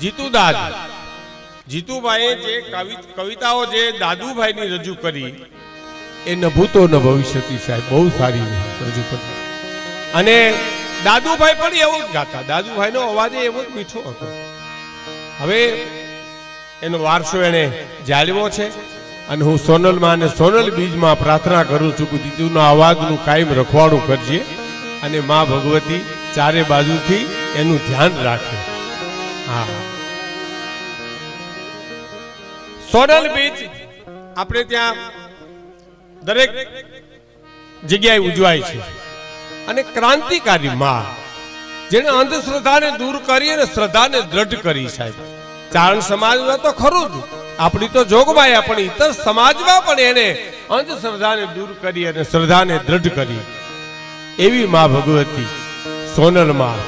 જીતુદાદ. જીતુભાઈએ જે કવિ- કવિતાઓ જે દાદુભાઈની રજૂ કરી, એ નભૂતો ન ભવિષ્યતી સાહેબ. બહુ સારી રજૂ કરી. અને દાદુભાઈ પણ એવું જ ગાતા. દાદુભાઈનો અવાજ એવો જ મીઠો હતો. હવે એનો વારસો એને જાળવ્યો છે અને હું સોનલમાં અને સોનલ બીજમાં પ્રાર્થના કરું છું કે દીદુના અવાજનું કાયમ રખવાડું કરજે અને મા ભગવતી ચારે બાજુથી એનું ધ્યાન રાખે. હા. સોનલ બીજ આપણે ત્યાં દરેક જગ્યાએ ઉજવાય છે. અને ક્રાંતિકારી માં જેને અંધશ્રદ્ધાને દૂર કરી અને શ્રદ્ધાને દ્રઢ કરી સાહેબ. ચારણ સમાજમાં તો ખરું જ. આપણી તો જોગમાયા પણ ઇતર સમાજમાં પણ એને અંધશ્રદ્ધાને દૂર કરી અને શ્રદ્ધાને દ્રઢ કરી. એવી માં ભગવતી સોનલમાં.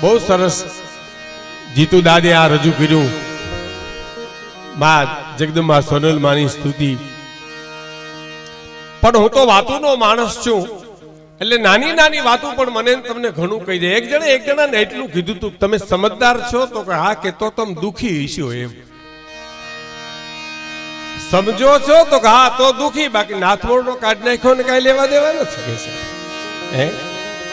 બહુ સરસ. જીતુ દાદે આ રજૂ કર્યું. માં જગદંબા સોનલ માની સ્તુતિ. પણ હું તો વાતોનો માણસ છું. એટલે નાની નાની વાતો પણ મને તમને ઘણું કહી દે. એક જણે એક જણાને એટલું કીધું તું તમે સમજદાર છો તો કે હા કે તો તમે દુખી હશો એમ. સમજો છો તો કે હા, તો દુખી. બાકી નાથમોડનો કાઢ નાખ્યો ને કાંઈ લેવા દેવા નથી હે?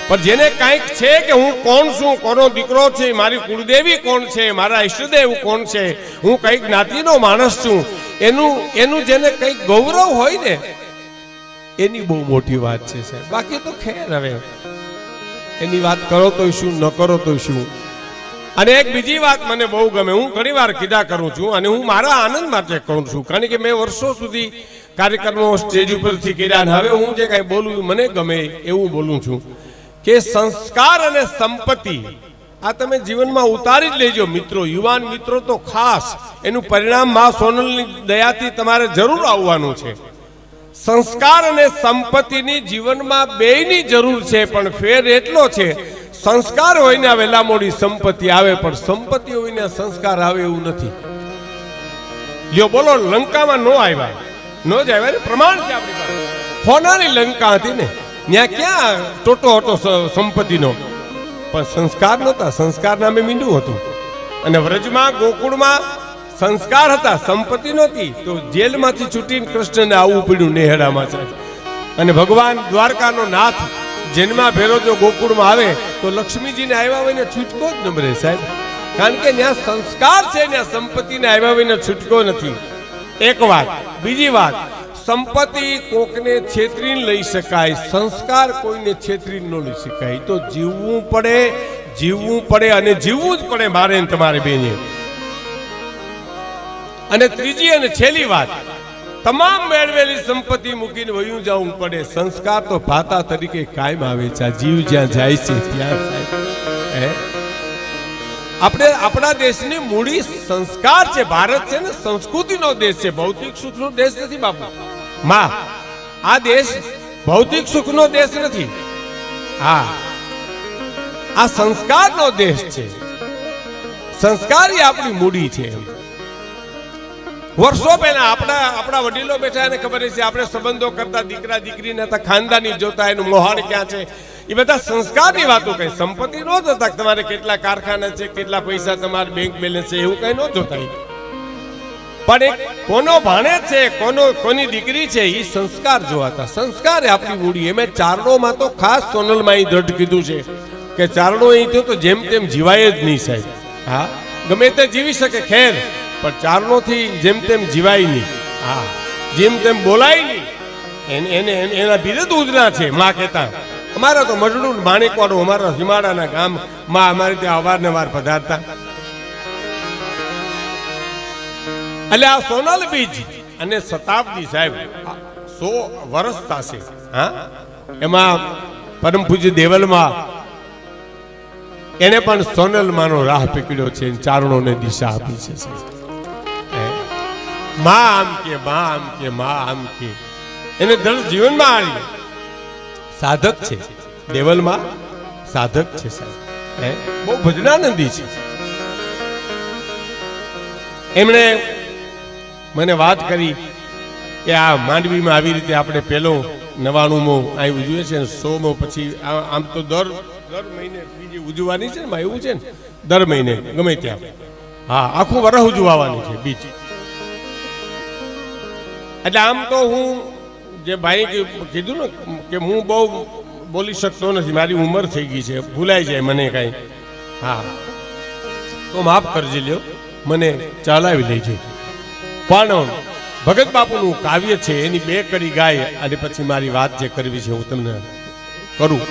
પણ જેને કાંઈક છે કે હું કોણ છું, કોનો દીકરો છે, મારી કુળદેવી કોણ છે, મારા ઈષ્ટદેવ કોણ છે, હું કઈ જ્ઞાતિનો માણસ છું, એનું એનું જેને કંઈક ગૌરવ હોય ને, એની બહુ મોટી વાત છે સાહેબ. બાકી તો ખેર હવે. એની વાત કરો તો શું, ન કરો તો શું. અને એક બીજી વાત મને બહુ ગમે. હું ઘણી વાર કીધા કરું છું અને હું મારા આનંદ માટે કહું છું. કારણ કે મેં વર્ષો સુધી કાર્યક્રમો સ્ટેજ ઉપરથી કર્યા હવે હું જે કાંઈ બોલું મને ગમે એવું બોલું છું. કે સંસ્કાર અને સંપત્તિ આ તમે જીવનમાં ઉતારી જ લેજો મિત્રો. યુવાન મિત્રો તો ખાસ. એનું પરિણામમાં સોનલની દયાથી તમારે જરૂર આવવાનું છે. સંસ્કાર અને સંપત્તિની જીવનમાં બેયની જરૂર છે, પણ ફેર એટલો છે. સંસ્કાર હોઈને વહેલા મોડી સંપત્તિ આવે, પણ સંપત્તિ હોઈને સંસ્કાર આવે એવું નથી. લ્યો બોલો, લંકામાં નો આવ્યા? નો જ આવ્યા? પ્રમાણ છે આપણી પાસે. હોનારી લંકા હતી ને. ત્યાં ક્યાં ટોટો હતો સંપત્તિનો? પણ સંસ્કાર નહોતા. સંસ્કાર નામે મીંડું હતું. અને વ્રજમાં, ગોકુળમાં સંસ્કાર હતા. સંપત્તિ નહોતી. તો જેલમાંથી છૂટીને કૃષ્ણને આવવું પડ્યું નેહડામાં સાહેબ. અને ભગવાન દ્વારકાનો નાથ જન્મા ભેરો જો ગોકુળમાં આવે, તો લક્ષ્મીજીને આવ્યા હોય ને છૂટકો જ ન મળે સાહેબ. કારણ કે ત્યાં સંસ્કાર છે ત્યાં સંપત્તિને આવ્યા હોય છૂટકો નથી. એક વાત. બીજી વાત. સંપત્તિ કોકને છેતરીને લઈ શકાય, સંસ્કાર કોઈને છેતરીને ન લઈ શકાય. તો જીવવું પડે જીવવું પડે અને જીવવું જ પડે મારે તમારે બેને. અને ત્રીજી અને છેલ્લી વાત, તમામ મેળવેલી સંપત્તિ મૂકીને વયું જવું પડે. સંસ્કાર તો ભાતા તરીકે કાયમ આવે છે. જીવ જ્યાં જાય છે, ત્યાં સાહેબ આપણે આપણા દેશની મૂડી સંસ્કાર છે, ભારત છે ને સંસ્કૃતિનો દેશ છે. ભૌતિક સુખનો દેશ નથી બાપુ. માં, આ દેશ ભૌતિક સુખનો દેશ નથી. હા, આ સંસ્કારનો દેશ છે. સંસ્કાર એ આપણી મૂડી છે વર્ષો પહેલા આપણા આપણા વડીલો બેઠા એને ખબર છે આપણે સંબંધો કરતા દીકરા, દીકરીને હતા, ખાનદાની જોતા, એનું મોહાણ ક્યાં છે? એ બધા સંસ્કારની વાતો કઈ સંપત્તિ ન જોતા તમારે કેટલા કારખાના છે, કેટલા પૈસા તમારે બેંક બેલેન્સ છે, એવું કઈ ન જોતા. પણ કોનો ભાણે છે, કોનો, કોની દીકરી છે એ સંસ્કાર જોવાતા. સંસ્કાર આપણી મૂડી. એમે ચારણોમાં તો ખાસ સોનલમાં એ દ્રઢ કીધું છે કે ચારણો અહીં થયો તો જેમ તેમ જીવાય જ નહીં સાહેબ. હા? ગમે તે જીવી શકે, ખેર, પણ ચારણોથી જેમ તેમ જીવાય નહીં. હા? જેમ તેમ બોલાય નહીં. એને એને, એને- એના બિરદ ઉજના છે, માં કહેતા. અમારા તો મજડું માણેકવાડું અમારા હિમાડાના ગામમાં અમારે ત્યાં અવારનવાર પધારતા. એટલે આ સોનલ બીજ અને શતાબ્દી સાહેબ સો વર્ષ થશે, હા? એમાં પરમ પૂજ્ય દેવલમાં એને પણ સોનલ માનો રાહ પકડ્યો છે ચારણો ચારણોને દિશા આપી છે માં આમ કે, માં આમ કે, માં આમ કે. એને ધન જીવનમાં આવી સાધક છે. દેવલમાં સાધક છે સાહેબ? બહુ ભજનાનંદી છે. એમણે મને વાત કરી કે આ માંડવીમાં આવી રીતે આપણે પેલો નવાણુંમો અહીં ઉજવે છે સોમો પછી આમ તો દર દર મહિને બીજી ઉજવવાની છે ને એવું છે ને, દર મહિને, ગમે ત્યાં. હા, આખું વરસ ઉજવવાની છે બીજ એટલે આમ તો હું જે ભાઈ કીધું ને કે હું બહુ બોલી શકતો નથી, મારી ઉંમર થઈ ગઈ છે, ભૂલાઈ જાય મને કાંઈ. હા. તો માફ કરજી લ્યો, મને ચલાવી લેજો. પણ ભગત બાપુનું કાવ્ય છે, એની બે કડી ગાય, અને પછી મારી વાત જે કરવી છે હું તમને કરું.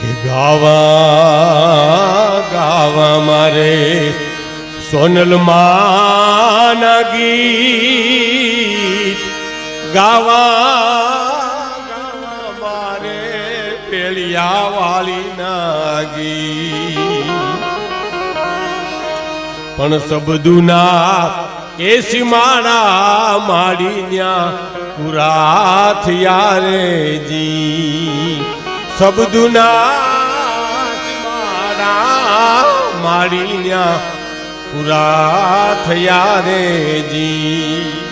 કે ગાવા ગાવા મારે સોનલ માના ગીત. ગાવા ગાવા મારે પેલિયા વાલી ના ગીત. પણ સબદુના એ સીમાડા માડી ન્યા પુરાથ યારે જી સબદુના માડી ન્યા પુરાથ યારે જી.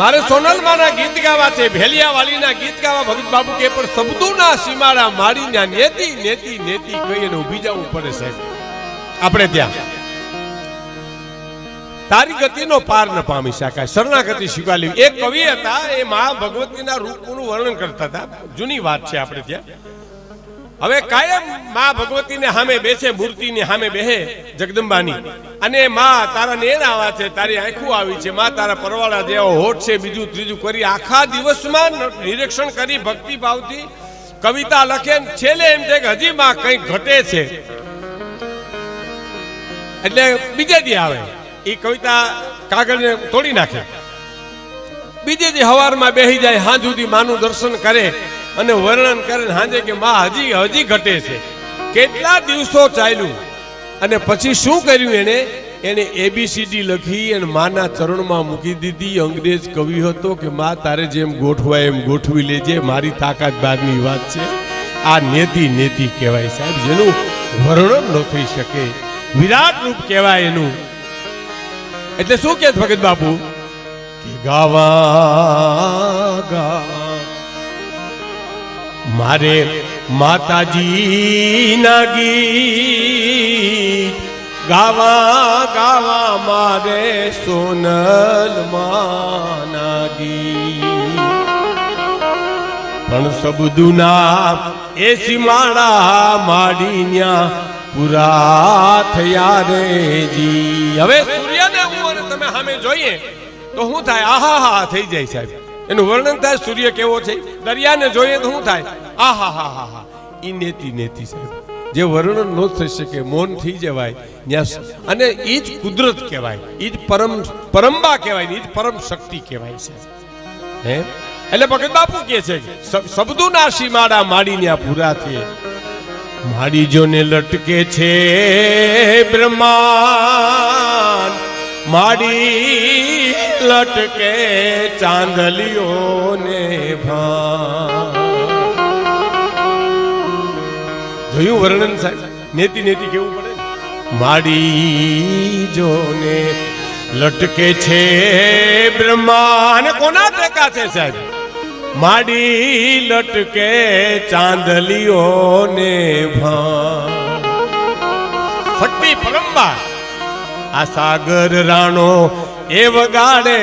મારે સોનલમાના ગીત ગાવા છે, ભેલિયાવાલીના ગીત ગાવા ભગત બાબુ કે, પણ સબદુના સીમાડા માડીના નેતી નેતી નેતી કહી અને ઊભી જવું પડે સાહેબ. આપણે ત્યાં. તારી ગતિનો પાર ન પામી શકાય. શરણાગતિ સ્વીકારી એક કવિ હતા, એ મા ભગવતીના રૂપનું વર્ણન કરતા હતા. જૂની વાત છે આપણે ત્યાં. હવે કાયમમાં ભગવતીને સામે બેસે, મૂર્તિની સામે બેહે જગદંબાની. અને માં તારા નેણ આવા છે, તારી આંખું આવી છે, માં તારા પરવાળા જેવો હોઠ છે, બીજું ત્રીજું કરી આખા દિવસમાં નિરીક્ષણ કરી ભક્તિ ભાવથી કવિતા લખે છેલ્લે એમ છે કે હજી માં કંઈક ઘટે છે. એટલે બીજે દી આવે. એ કવિતા કાગળને તોડી નાખે. બીજે દી હવારમાં બેહી જાય, હાજુ સુધી માનું દર્શન કરે. અને વર્ણન કરે સાંજે કે માં, હજી હજી ઘટે છે. કેટલા દિવસો ચાલ્યું? અને પછી શું કર્યું એને એને એબીસીડી લખી અને માના ચરણમાં મૂકી દીધી. અંગ્રેજ કવિ હતો કે, માં, તારે જેમ ગોઠવાય એમ ગોઠવી લેજે. મારી તાકાત બહારની વાત છે. આ નેતિ નેતિ કહેવાય સાહેબ, જેનું વર્ણન ન થઈ શકે. વિરાટ રૂપ કહેવાય એનું. એટલે શું કે ભગત બાપુ? ગાવા ગા મારે માતાજી નાગી ગાવા ગાવા મારે સોનલ માના ગીત. પણ સબદુના એ સીમાડા માડીન્યા પૂરા થયા રે જી. હવે સૂર્યને હું તમે સામે જોઈએ તો શું થાય આહા હા થઈ જાય સાહેબ. એનું વર્ણન થાય, સૂર્ય કેવો છે? દરિયાને જોઈએ તો શું થાય? આ હા હા હા. ઈ નેતી નેતી સાહેબ. જે વર્ણન ન થઈ શકે, મૌન થઈ જવાય અને એ જ કુદરત કહેવાય. એ જ પરમ પરંબા કહેવાય એ જ પરમ શક્તિ કહેવાય છે હે? એટલે ભગત બાપુ કે છે શબ્દો નાશી માડા માડીને આ પૂરા થયે માડી જોને લટકે છે બ્રહ્માંડ માડી લટકે ચાંદલીઓને ભાન જોયું વર્ણન સાહેબ? નેતી નેતી કેવું પડે? માડી જોને લટકે છે બ્રહ્માંડ. કોના ટેકા છે સાહેબ? માડી લટકે ચાંદલીઓને ભાન શક્તિ પરંબા આ સાગર રાણો એ વગાડે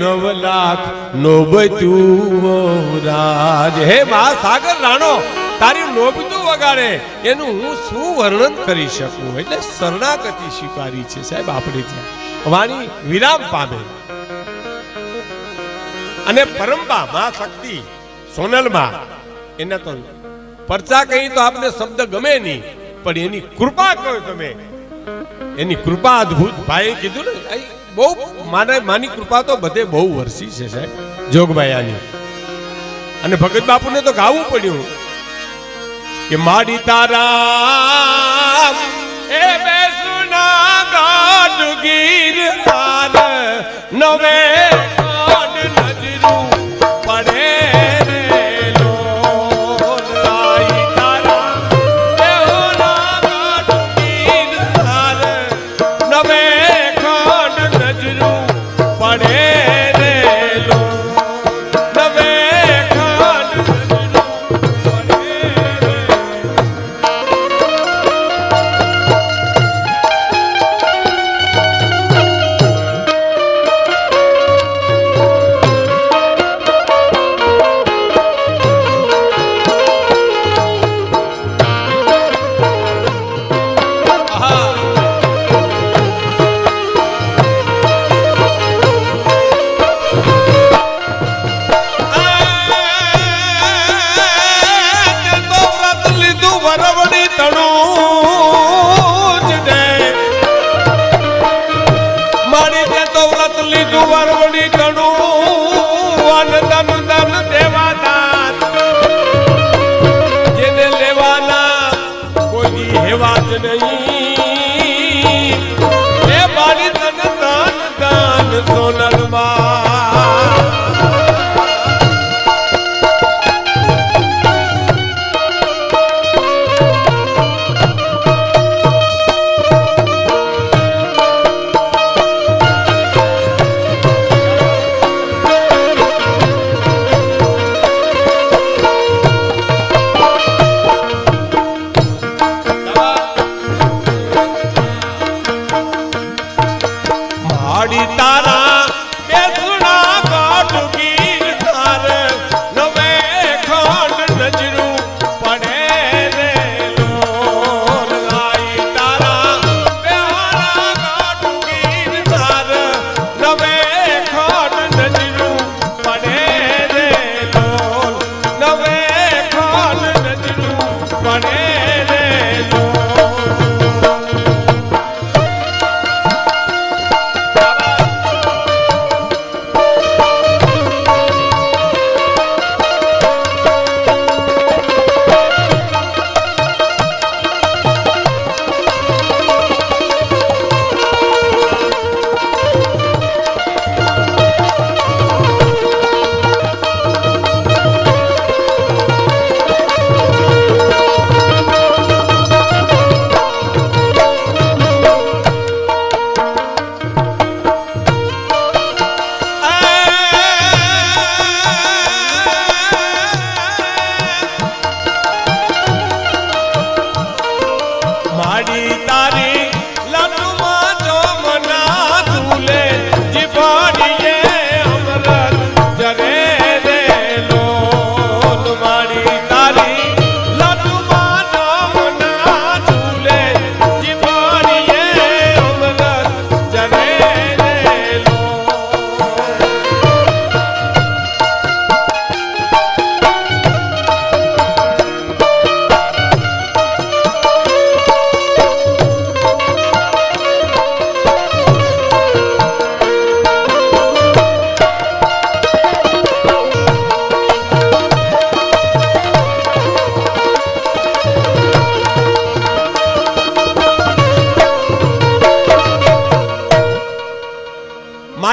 નવ લાખ નોબતું રાજ. હે મા સાગર રાણો, તારી નોબતું વગાડે, એનું હું શું વર્ણન કરી શકું. એટલે શરણાગતિ સ્વીકારી છે સાહેબ આપણે ત્યાં. વાણી વિરામ પામે. અને પરંબા મા શક્તિ સોનલમાં એના તો પરચા કહી તો આપને શબ્દ ગમે નહીં, પણ એની કૃપા કહો તમે. એની કૃપા અદ્ભુત. ભાઈએ કીધું ને બહુ માને કૃપા તો બધે બહુ વરસી છે સાહેબ જોગભાઈ અને ભગત બાપુને તો ગાવું પડ્યું કે માડી તારા એ ગાઢ ગીર નવે કાન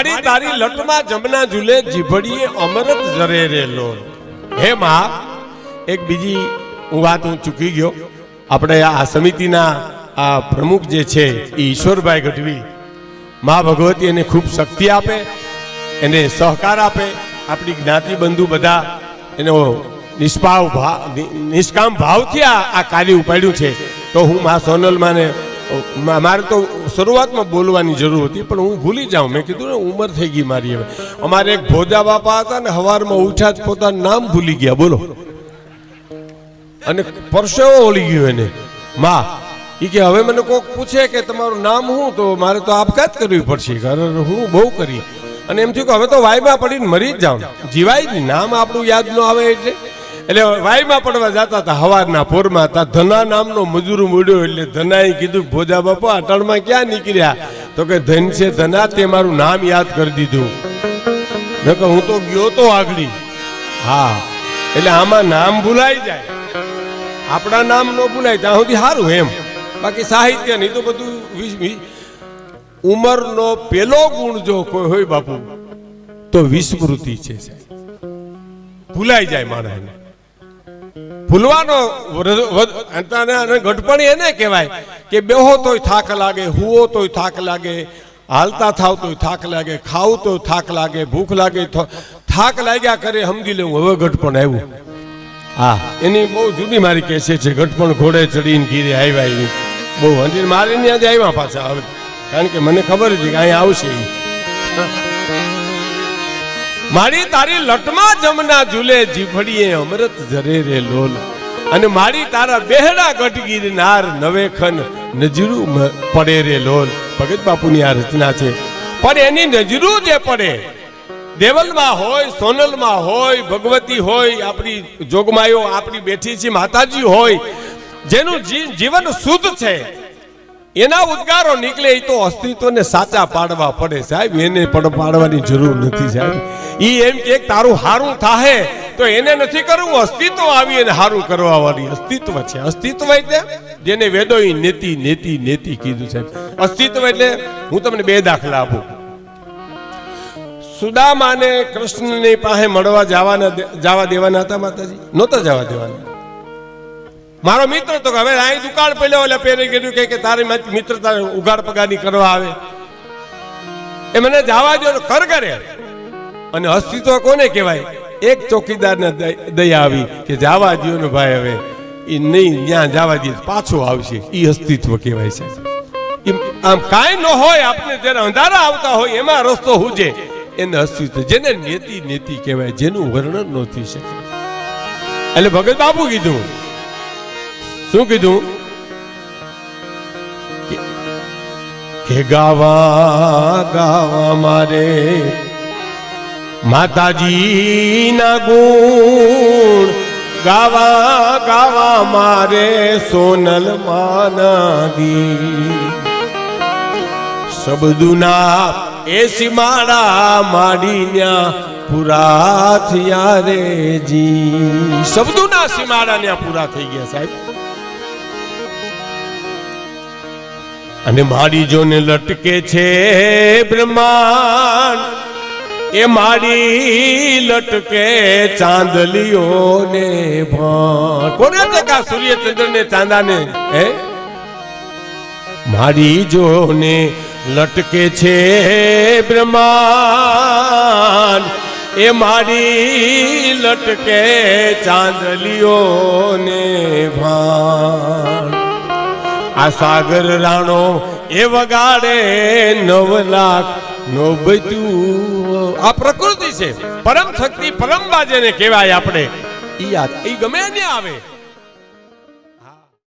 મારી તારી લટમાં જમના ઝૂલે જીભડીએ અમરત જરે રેલો હે માં, એક બીજી હું વાત હું ચૂકી ગયો. આપણે આ સમિતિના આ પ્રમુખ જે છે એ ઈશ્વરભાઈ ગઢવી, મા ભગવતી એને ખૂબ શક્તિ આપે, એને સહકાર આપે. આપણી જ્ઞાતિ બંધુ બધા એનો નિષ્પાવ નિષ્કામ ભાવથી આ કાર્ય ઉપાડ્યું છે. તો હું મા સોનલમાને મા- મારે તો શરૂઆતમાં બોલવાની જરૂર હતી, પણ હું ભૂલી જાઉં. મેં કીધું ને, ઉંમર થઈ ગઈ મારી હવે. અમારે એક ભોજા બાપા હતા ને, હવારમાં ઉઠ્યા જ પોતાનું નામ ભૂલી ગયા. બોલો. અને પરસેવો ઓળી ગયો એને. માં એ કે હવે મને કોઈક પૂછે કે તમારું નામ શું? તો મારે તો આપઘાત કરવી પડશે. કારણ હું બહુ કરી અને એમ થયું કે હવે તો વાયમાં પડીને મરી જ જાઉં. જીવાય જ નામ આપણું યાદ ન આવે એટલે. એટલે વાયમાં પડવા જતા હતા, હવારના પોરમાં તા ધના નામનો મજૂર મળ્યો એટલે ધનાએ કીધું, ભોજા બાપા, અટણમાં ક્યાં નીકળ્યા? તો કે, ધન છે, ધના, તે મારું નામ યાદ કરી દીધું. કહ્યું, હું તો ગયો તો આગળી. હા, એટલે આમાં નામ ભૂલાઈ જાય. આપણા નામ ન ભૂલાય, ત્યાં સુધી સારું એમ. બાકી સાહિત્ય નહીં, તો બધું ઉંમરનો પેલો ગુણ જો કોઈ હોય બાપુ, તો વિસ્મૃતિ છે. ભૂલાઈ જાય માણસને. ભૂલવાનો અને ઘટપણી એને કહેવાય કે બેહો તોય થાક લાગે, હુવો તોય થાક લાગે, હાલતા થાવ તોય થાક લાગે, ખાવું તો થાક લાગે, ભૂખ લાગે થાક લાગ્યા કરે, સમજી લેવું. હવે ઘટપણ આવ્યું. હા, એની બહુ જુદી મારી કેસે છે. ઘટપણ ઘોડે ચડીને ઘીરે આવ્યા એવી બહુ હંડી મારીને ત્યાં જ આવ્યા પાછા હવે. કારણ કે મને ખબર હતી કે અહીંયા આવશે. મારી તારી લટમાં જમના ઝૂલે જીભડીએ અમૃત જરે રે લોલ. અને મારી તારા બેહડા ગટગીર નાર નવેખન નજરું પડે રે લોલ. ભગત બાપુની આ રચના છે. પણ એની નજરું જે પડે, દેવલમાં હોય, સોનલમાં હોય, ભગવતી હોય, આપણી જોગમાયો આપણી બેઠી છે, માતાજી હોય, જેનું જીવન શુદ્ધ છે. એના ઉદ્ગારો નીકળે એ તો અસ્તિત્વને સાચા પાડવા પડે સાહેબ. એને પણ પાડવાની જરૂર નથી સાહેબ. ઈ એમ કે તારું હારું થાહે તો એને નથી કરવું. અસ્તિત્વ આવી અને હારું કરવા અસ્તિત્વ છે. અસ્તિત્વ એટલે જેને વેદો ઈ નેતિ નેતિ નેતિ કીધું છે અસ્તિત્વ એટલે હું તમને બે દાખલા આપું. સુદામાને કૃષ્ણની પાસે મળવા જવાના જવા દેવાના હતા માતાજી? નહોતા જવા દેવાના. મારો મિત્ર તો હવે અહીં દુકાળ પડ્યો એટલે પહેરી ગયું કે તારી મારી મિત્ર તારે ઉગાડ પગારની કરવા આવે. એ મને જવા દો કર કરે અને અસ્તિત્વ કોને કહેવાય? એક ચોકીદારને દય- આવી કે જવા દો ને ભાઈ હવે. એ નહીં, ત્યાં જવા દે પાછો આવશે. એ અસ્તિત્વ કહેવાય છે આમ કાંઈ ન હોય આપણે જ્યારે અંધારા આવતા હોય, એમાં રસ્તો હુજે. એને અસ્તિત્વ, જેને નેતિ નેતિ કહેવાય, જેનું વર્ણન નથી શકે. એટલે ભગત બાપુ કીધું શું કીધું? કે- ગાવા ગાવા મારે માતાજીના ગુણ. ગાવા ગાવા મારે સોનલ માનાદી શબ્દુના એ માળા માડીન્યા પૂરા થયા રે જી શબ્દોના સીમાડા પૂરા થઈ ગયા સાહેબ. અને મારી જોને લટકે છે બ્રહ્માંડ. એ મારી લટકે ચાંદલીઓને ભાન કોને ટકા સૂર્ય ચંદ્ર ને ચાંદાને? હે? મારી જોને લટકે છે બ્રહ્માંડ. એ મારી લટકે ચાંદલીઓને ભાણ. આ સાગર રાણો એ વગાડે નવ લાખ નો બધું. આ પ્રકૃતિ છે. પરમ શક્તિ પરમ જેને કહેવાય આપણે. ઈ આ ઈ ગમે ને આવે.